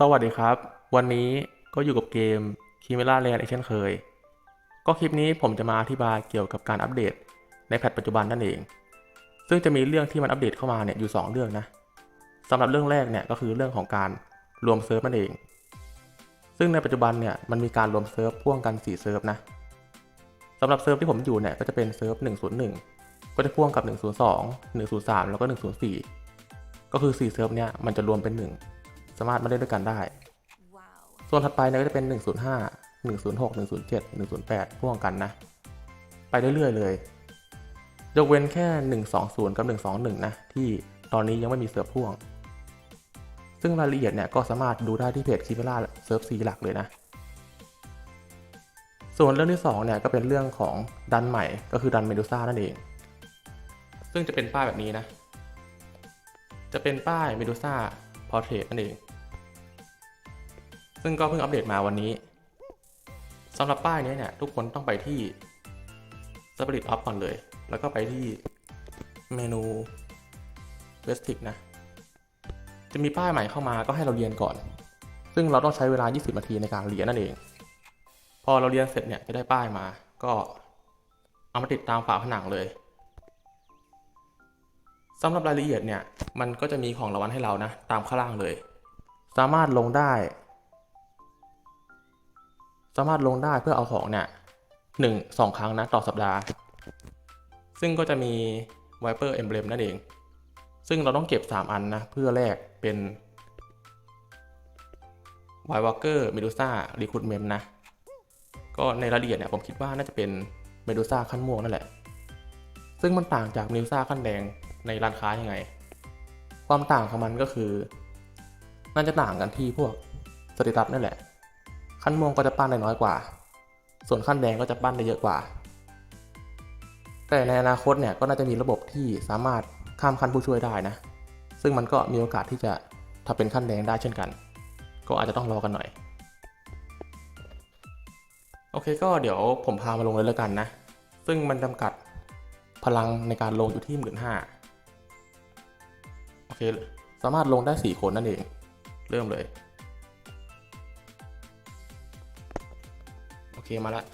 สวัสดีครับ วันนี้ก็อยู่กับเกม c h i m e r a Land อีกเช่นเคย ก็คลิปนี้ผมจะมาอธิบายเกี่ยวกับการอัปเดต ในแพทปัจจุบันนั่นเอง ซึ่งจะมีเรื่องที่มันอัปเดตเข้ามาเนี่ยอยู่ 2 เรื่องนะสำหรับเรื่องแรกเนี่ยก็คือเรื่องของการรวมเซิร์ฟนั่นเอง ซึ่งในปัจจุบันเนี่ยมันมีการรวมเซิร์ฟพ่วงกัน 4 เซิร์ฟนะสำหรับเซิร์ฟที่ผมอยู่เนี่ยก็จะเป็นเซิร์ฟ 101 ก็จะพ่วงกับ 102 103 แล้วก็ 104 ก็คือ 4 เซิร์ฟเนี่ยมันจะรวมเป็น 1 สามารถมาเล่นด้วยกันได้ Wow. ส่วนถัดไปเนี่ยก็จะเป็น 105 106 107 108 พ่วงกันนะ ไปเรื่อยๆเลย ยกเว้นแค่ 120 กับ 121 นะ ที่ตอนนี้ยังไม่มีเซิร์ฟพ่วง ซึ่งรายละเอียดเนี่ยก็สามารถดูได้ที่เพจคิเมล่าเซิร์ฟซีหลักเลยนะ ส่วนเรื่องที่2เนี่ยก็เป็นเรื่องของดันใหม่ก็คือดันเมดูซ่านั่นเอง ซึ่งจะเป็นป้ายแบบนี้นะ จะเป็นป้ายเมดูซ่า พอร์เทรตนั่นเอง ซึ่งก็เพิ่งอัปเดตมาวันนี้สำหรับป้ายนี้เนี่ย ทุกคนต้องไปที่ Spirit of ก่อนเลย แล้วก็ไปที่เมนู Basic นะ จะมีป้ายใหม่เข้ามาก็ให้เราเรียนก่อน ซึ่งเราต้องใช้เวลา 20 นาทีในการเรียนนั่นเอง พอเราเรียนเสร็จเนี่ยจะได้ป้ายมา ก็เอามาติดตามฝาผนังเลย สำหรับรายละเอียดเนี่ย มันก็จะมีของรางวัลให้เรานะ ตามข้างล่างเลย สามารถลงได้ สามารถลงได้เพื่อเอาของเนี่ยหนึ่งสองครั้งนะต่อสัปดาห์ ซึ่งก็จะมี Viper Emblem นั่นเอง ซึ่งเราต้องเก็บ 3 อันนะ เพื่อแลกเป็น White Walker Medusa Recruitment นะ ก็ในรายละเอียดเนี่ยผมคิดว่าน่าจะเป็น Medusa ขั้นม่วงนั่นแหละ ซึ่งมันต่างจาก Medusa ขั้นแดง ในร้านค้ายังไง ความต่างของมันก็คือ น่าจะต่างกันที่พวกสเตตัสนั่นแหละ ขั้นม่วงก็จะปั้นได้น้อยกว่า ส่วนขั้นแดงก็จะปั้นได้เยอะกว่า แต่ในอนาคตเนี่ยก็น่าจะมีระบบที่สามารถข้ามขั้นผู้ช่วยได้นะ ซึ่งมันก็มีโอกาสที่จะถ้าเป็นขั้นแดงได้เช่นกัน ก็อาจจะต้องรอกันหน่อย โอเคก็เดี๋ยวผมพามาลงเลยแล้วกันนะ ซึ่งมันจำกัดพลังในการลงอยู่ที่หมื่นห้า เค สามารถลงได้ 4 คนนั่นเอง เริ่มเลย โอเค มาละ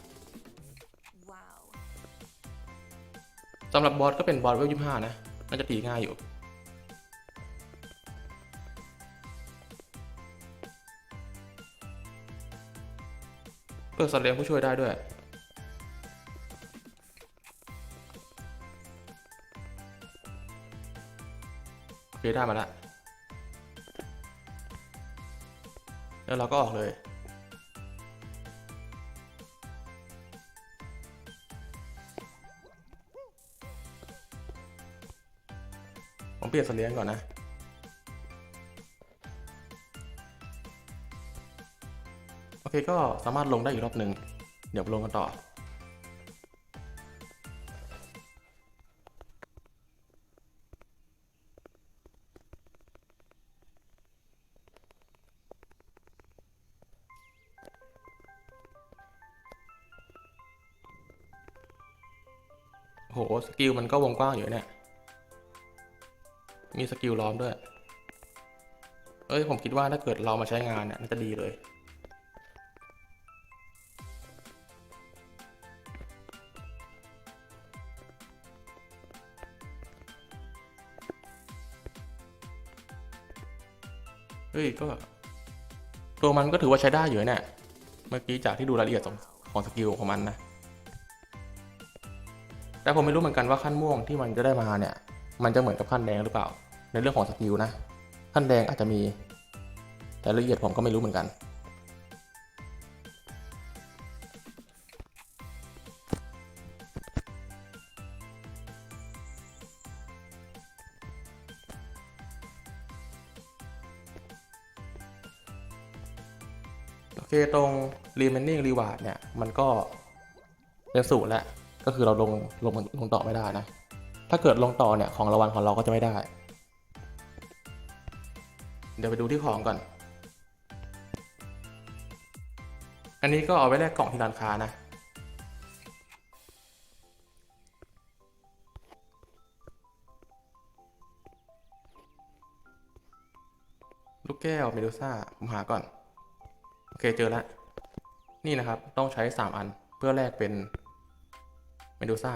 สำหรับบอสก็เป็นบอสเวลยี่ห้านะ น่าจะตีง่ายอยู่ เปิดสัตว์เลี้ยงผู้ช่วยได้ด้วย ได้มาละแล้วเราก็ออกเลย ผมเปลี่ยนสเลี้ยงก่อนนะโอเคก็สามารถลงได้อีกรอบหนึ่งเดี๋ยวลงกันต่อ โหสกิลมันก็วงกว้างอยู่เนี่ย มีสกิลล้อมด้วย เอ้ยผมคิดว่าถ้าเกิดเรามาใช้งานเนี่ยน่าจะดีเลย เฮ้ยก็ ตัวมันก็ถือว่าใช้ได้อยู่เนี่ย เมื่อกี้จากที่ดูรายละเอียดของของสกิลของมันนะ แต่ผมไม่รู้เหมือนกันว่าขั้นม่วงที่มันจะได้มาเนี่ย มันจะเหมือนกับขั้นแดงหรือเปล่า ในเรื่องของสกิลนะ ขั้นแดงอาจจะมี แต่รายละเอียดผมก็ไม่รู้เหมือนกัน โอเคตรง remaining reward เนี่ย มันก็เป็นศูนย์แล้ว ก็คือเราลงลงลงต่อไม่ได้นะ ถ้าเกิดลงต่อเนี่ยของรางวัลของเราก็จะไม่ได้ เดี๋ยวไปดูที่ของก่อน อันนี้ก็เอาไว้แลกกล่องที่ร้านค้านะลูกแก้วเมดูซ่าผมหาก่อน โอเคเจอแล้ว นี่นะครับต้องใช้ 3 อันเพื่อแลกเป็น เมดูซ่า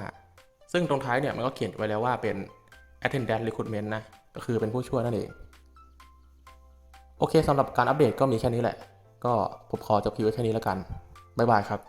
ซึ่งตรงท้ายเนี่ยมันก็เขียนไว้แล้วว่าเป็น attendant recruitment นะ ก็คือเป็นผู้ช่วยนั่นเอง โอเคสำหรับการอัปเดตก็มีแค่นี้แหละ ก็ผมขอจบคลิปไว้แค่นี้แล้วกัน บ๊ายบายครับ